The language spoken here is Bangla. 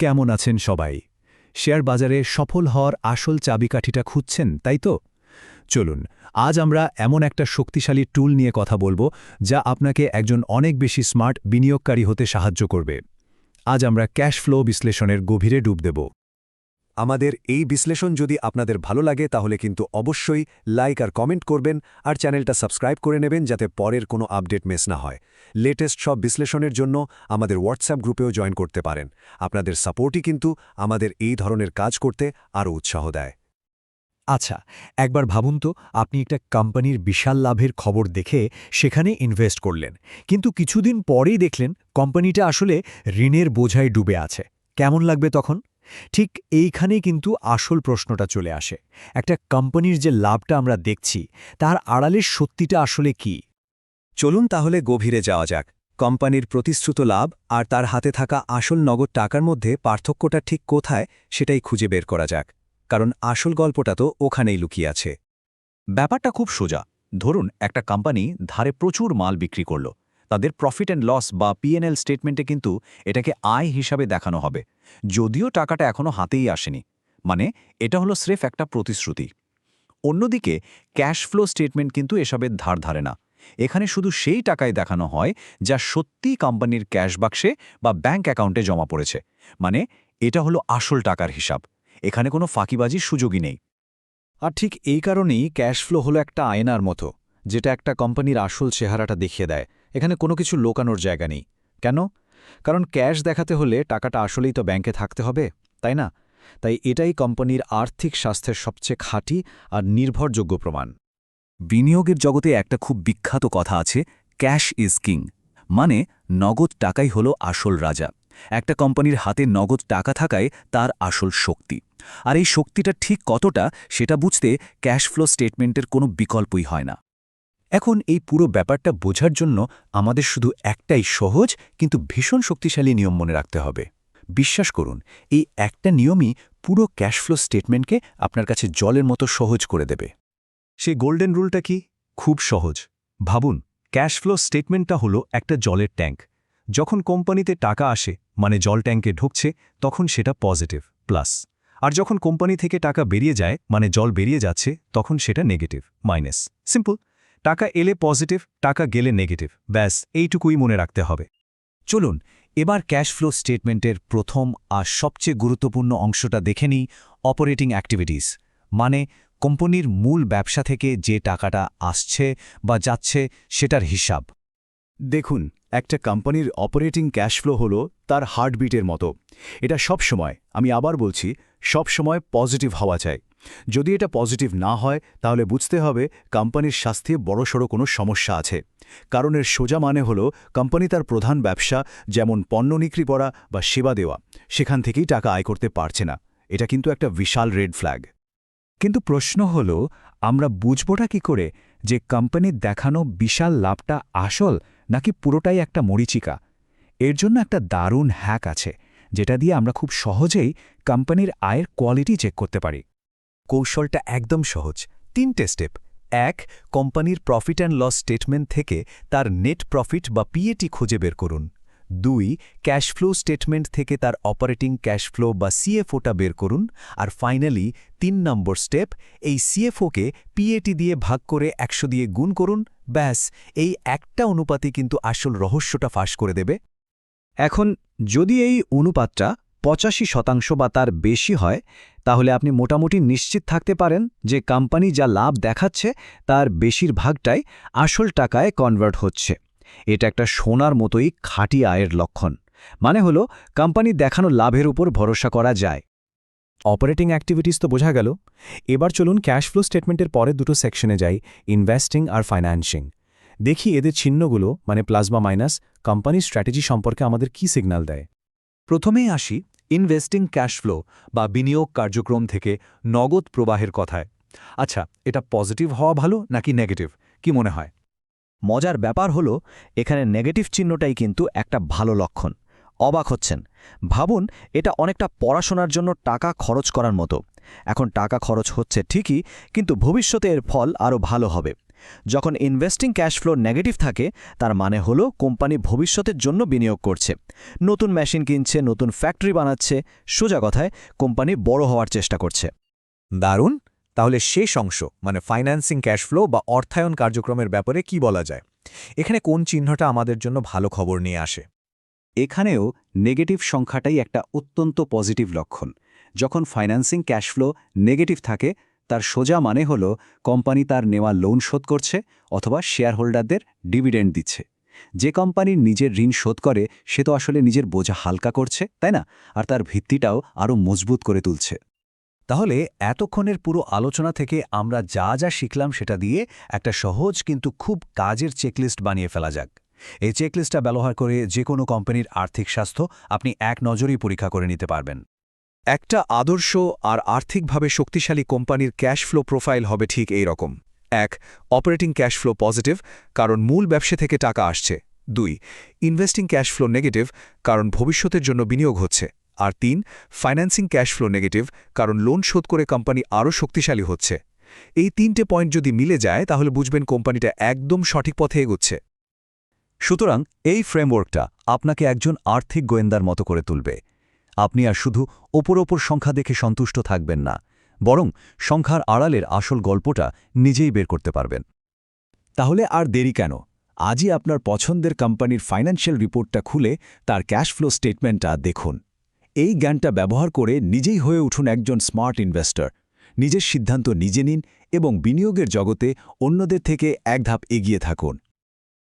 কেমন আছেন সবাই? শেয়ার বাজারে সফল হওয়ার আসল চাবিকাঠিটা খুঁজছেন, তাই তো? চলুন, আজ আমরা এমন একটা শক্তিশালী টুল নিয়ে কথা বলব, যা আপনাকে একজন অনেক বেশি স্মার্ট বিনিয়োগকারী হতে সাহায্য করবে। আজ আমরা ক্যাশ ফ্লো বিশ্লেষণের গভীরে ডুব দেব। আমাদের এই বিশ্লেষণ যদি আপনাদের ভালো লাগে তাহলে কিন্তু অবশ্যই লাইক আর কমেন্ট করবেন আর চ্যানেলটা সাবস্ক্রাইব করে নেবেন যাতে পরের কোনো আপডেট মিস না হয়। লেটেস্ট সব বিশ্লেষণের জন্য আমাদের হোয়াটসঅ্যাপ গ্রুপেও জয়েন করতে পারেন। আপনাদের সাপোর্টই কিন্তু আমাদের এই ধরনের কাজ করতে আরও উৎসাহ দেয়। আচ্ছা একবার ভাবুন তো, আপনি একটা কোম্পানির বিশাল লাভের খবর দেখে সেখানে ইনভেস্ট করলেন। কিন্তু কিছুদিন পরেই দেখলেন কোম্পানিটা আসলে ঋণের বোঝায় ডুবে আছে। কেমন লাগবে তখন? ঠিক এইখানেই কিন্তু আসল প্রশ্নটা চলে আসে। একটা কোম্পানির যে লাভটা আমরা দেখছি, তার আড়ালের সত্যিটা আসলে কি? চলুন তাহলে গভীরে যাওয়া যাক। কোম্পানির প্রতিশ্রুত লাভ আর তার হাতে থাকা আসল নগদ টাকার মধ্যে পার্থক্যটা ঠিক কোথায়, সেটাই খুঁজে বের করা যাক। কারণ আসল গল্পটা তো ওখানেই লুকিয়ে আছে। ব্যাপারটা খুব সোজা। ধরুন একটা কোম্পানি ধারে প্রচুর মাল বিক্রি করল। তাদের প্রফিট অ্যান্ড লস বা পিএনএল স্টেটমেন্টে কিন্তু এটাকে আয় হিসাবে দেখানো হবে। যদিও টাকাটা এখনও হাতেই আসেনি। মানে এটা হলো স্রেফ একটা প্রতিশ্রুতি। অন্যদিকে ক্যাশ ফ্লো স্টেটমেন্ট কিন্তু এসবের ধার ধারে না। এখানে শুধু সেই টাকায় দেখানো হয় যা সত্যি কোম্পানির ক্যাশ বাক্সে বা ব্যাঙ্ক অ্যাকাউন্টে জমা পড়েছে। মানে এটা হলো আসল টাকার হিসাব। এখানে কোনো ফাঁকিবাজির সুযোগই নেই। আর ঠিক এই কারণেই ক্যাশ ফ্লো হলো একটা আয়নার মতো, যেটা একটা কোম্পানির আসল চেহারাটা দেখিয়ে দেয়। এখানে কোনো কিছু লোকানোর জায়গা নেই। কেন? কারণ ক্যাশ দেখাতে হলে টাকাটা আসলেই তো ব্যাংকে থাকতে হবে, তাই না? তাই এটাই কোম্পানির আর্থিক স্বাস্থ্যের সবচেয়ে খাঁটি আর নির্ভরযোগ্য প্রমাণ। বিনিয়োগের জগতে একটা খুব বিখ্যাত কথা আছে, ক্যাশ ইজ কিং। মানে নগদ টাকাই হলো আসল রাজা। একটা কোম্পানির হাতে নগদ টাকা থাকায় তার আসল শক্তি। আর এই শক্তিটা ঠিক কতটা, সেটা বুঝতে ক্যাশ ফ্লো স্টেটমেন্টের কোনো বিকল্পই হয় না। এখন এই পুরো ব্যাপারটা বোঝার জন্য আমাদের শুধু একটাই সহজ কিন্তু ভীষণ শক্তিশালী নিয়ম মনে রাখতে হবে। বিশ্বাস করুন, এই একটা নিয়মই পুরো ক্যাশ ফ্লো স্টেটমেন্টকে আপনার কাছে জলের মতো সহজ করে দেবে। সেই গোল্ডেন রুলটা কি? খুব সহজ। ভাবুন ক্যাশ ফ্লো স্টেটমেন্টটা হলো একটা জলের ট্যাঙ্ক। যখন কোম্পানিতে টাকা আসে মানে জল ট্যাঙ্কে ঢুকছে, তখন সেটা পজিটিভ, প্লাস। আর যখন কোম্পানি থেকে টাকা বেরিয়ে যায় মানে জল বেরিয়ে যাচ্ছে, তখন সেটা নেগেটিভ, মাইনাস। সিম্পল। টাকা এলে পজিটিভ, টাকা গেলে নেগেটিভ। ব্যাস, এইটুকুই মনে রাখতে হবে। চলুন, এবার ক্যাশ ফ্লো স্টেটমেন্টের প্রথম আর সবচেয়ে গুরুত্বপূর্ণ অংশটা দেখে নিই অপারেটিং অ্যাক্টিভিটিস। মানে কোম্পানির মূল ব্যবসা থেকে যে টাকাটা আসছে বা যাচ্ছে সেটার হিসাব। দেখুন, একটা কোম্পানির অপারেটিং ক্যাশ ফ্লো হল তার হার্টবিটের মতো। এটা সব সময় আমি আবার বলছি সব সময় পজিটিভ হওয়া চাই। যদি এটা পজিটিভ না হয়, তাহলে বুঝতে হবে কোম্পানির স্বাস্থ্যে বড়সড় কোনো সমস্যা আছে। কারণ এর সোজা মানে হল কোম্পানি তার প্রধান ব্যবসা, যেমন পণ্য নিক্রি করা বা সেবা দেওয়া, সেখান থেকেই টাকা আয় করতে পারছে না। এটা কিন্তু একটা বিশাল রেড ফ্ল্যাগ। কিন্তু প্রশ্ন হল, আমরা বুঝবটা কি করে যে কোম্পানির দেখানো বিশাল লাভটা আসল নাকি পুরোটাই একটা মরিচিকা? এর জন্য একটা দারুণ হ্যাক আছে, যেটা দিয়ে আমরা খুব সহজেই কোম্পানির আয়ের কোয়ালিটি চেক করতে পারি। কৌশলটা একদম সহজ। তিনটে স্টেপ এক, কোম্পানির প্রফিট অ্যান্ড লস স্টেটমেন্ট থেকে তার নেট প্রফিট বা পিএটি খুঁজে বের করুন। দুই ক্যাশ ফ্লো স্টেটমেন্ট থেকে তার অপারেটিং ক্যাশ ফ্লো বা সিএফওটা বের করুন। আর ফাইনালি তিন নম্বর স্টেপ এই সিএফওকে পিএটি দিয়ে ভাগ করে একশো দিয়ে গুণ করুন। ব্যাস, এই একটা অনুপাতে কিন্তু আসল রহস্যটা ফাঁস করে দেবে। এখন, যদি এই অনুপাতটা পঁচাশি শতাংশ বা তার বেশি হয়, তাহলে আপনি মোটামুটি নিশ্চিত থাকতে পারেন যে কোম্পানি যা লাভ দেখাচ্ছে তার বেশিরভাগটাই আসল টাকায় কনভার্ট হচ্ছে। এটা একটা সোনার মতোই খাঁটি আয়ের লক্ষণ। মানে হলো, কোম্পানি দেখানো লাভের উপর ভরসা করা যায়। অপারেটিং অ্যাক্টিভিটিস তো বোঝা গেল। এবার চলুন ক্যাশ ফ্লো স্টেটমেন্টের পরে দুটো সেকশনে যাই, ইনভেস্টিং আর ফাইন্যান্সিং। দেখি এদের চিহ্নগুলো মানে প্লাজমা মাইনাস, কোম্পানির স্ট্র্যাটেজি সম্পর্কে আমাদের কি সিগন্যাল দেয়। প্রথমেই আসি ইনভেস্টিং ক্যাশ ফ্লো বা বিনিয়োগ কার্যক্রম থেকে নগদ প্রবাহের কথায়। আচ্ছা এটা পজিটিভ হওয়া ভালো নাকি নেগেটিভ? কি মনে হয়? মজার ব্যাপার হলো, এখানে নেগেটিভ চিহ্নটাই কিন্তু একটা ভালো লক্ষণ। অবাক হচ্ছেন। ভাবুন, এটা অনেকটা পড়াশোনার জন্য টাকা খরচ করার মতো। এখন টাকা খরচ হচ্ছে ঠিকই, কিন্তু ভবিষ্যতে এর ফল আরও ভালো হবে। যখন ইনভেস্টিং ক্যাশ ফ্লো নেগেটিভ থাকে তার মানে হলো কোম্পানি ভবিষ্যতের জন্য বিনিয়োগ করছে। নতুন মেশিন কিনছে নতুন ফ্যাক্টরি বানাচ্ছে সোজা কথায় কোম্পানি বড় হওয়ার চেষ্টা করছে। দারুণ! তাহলে শেষ অংশ মানে ফাইন্যান্সিং ক্যাশ ফ্লো বা অর্থায়ন কার্যক্রমের ব্যাপারে কি বলা যায়? এখানে কোন চিহ্নটা আমাদের জন্য ভালো খবর নিয়ে আসে? এখানেও নেগেটিভ সংখ্যাটাই একটা অত্যন্ত পজিটিভ লক্ষণ। যখন ফাইন্যান্সিং ক্যাশ ফ্লো নেগেটিভ থাকে তার সোজা মানে হল কোম্পানি তার নেওয়া লোন শোধ করছে অথবা শেয়ার হোল্ডারদের ডিভিডেন্ড দিচ্ছে। যে কোম্পানির নিজের ঋণ শোধ করে, সে তো আসলে নিজের বোঝা হালকা করছে, তাই না? আর তার ভিত্তিটাও আরও মজবুত করে তুলছে। তাহলে এতক্ষণের পুরো আলোচনা থেকে আমরা যা যা শিখলাম সেটা দিয়ে একটা সহজ কিন্তু খুব কাজের চেকলিস্ট বানিয়ে ফেলা যাক। এই চেকলিস্টটা ব্যবহার করে যে কোনো কোম্পানির আর্থিক স্বাস্থ্য আপনি এক নজরেই পরীক্ষা করে নিতে পারবেন। একটা আদর্শ আর আর্থিকভাবে শক্তিশালী কোম্পানির ক্যাশ ফ্লো প্রোফাইল হবে ঠিক এই রকম। এক, অপারেটিং ক্যাশ ফ্লো পজিটিভ, কারণ মূল ব্যবসা থেকে টাকা আসছে। দুই, ইনভেস্টিং ক্যাশ ফ্লো নেগেটিভ, কারণ ভবিষ্যতের জন্য বিনিয়োগ হচ্ছে। আর তিন, ফাইন্যান্সিং ক্যাশ ফ্লো নেগেটিভ, কারণ লোন শোধ করে কোম্পানি আরও শক্তিশালী হচ্ছে। এই তিনটে পয়েন্ট যদি মিলে যায়, তাহলে বুঝবেন কোম্পানিটা একদম সঠিক পথে এগোচ্ছে। সুতরাং এই ফ্রেমওয়ার্কটা আপনাকে একজন আর্থিক গোয়েন্দার মতো করে তুলবে। আপনি আর শুধু ওপর ওপর সংখ্যা দেখে সন্তুষ্ট থাকবেন না, বরং সংখ্যার আড়ালের আসল গল্পটা নিজেই বের করতে পারবেন। তাহলে আর দেরি কেন? আজই আপনার পছন্দের কোম্পানির ফাইন্যান্সিয়াল রিপোর্টটা খুলে তার ক্যাশ ফ্লো স্টেটমেন্টটা দেখুন। এই জ্ঞানটা ব্যবহার করে নিজেই হয়ে উঠুন একজন স্মার্ট ইনভেস্টর। নিজের সিদ্ধান্ত নিজে নিন এবং বিনিয়োগের জগতে অন্যদের থেকে এক ধাপ এগিয়ে থাকুন।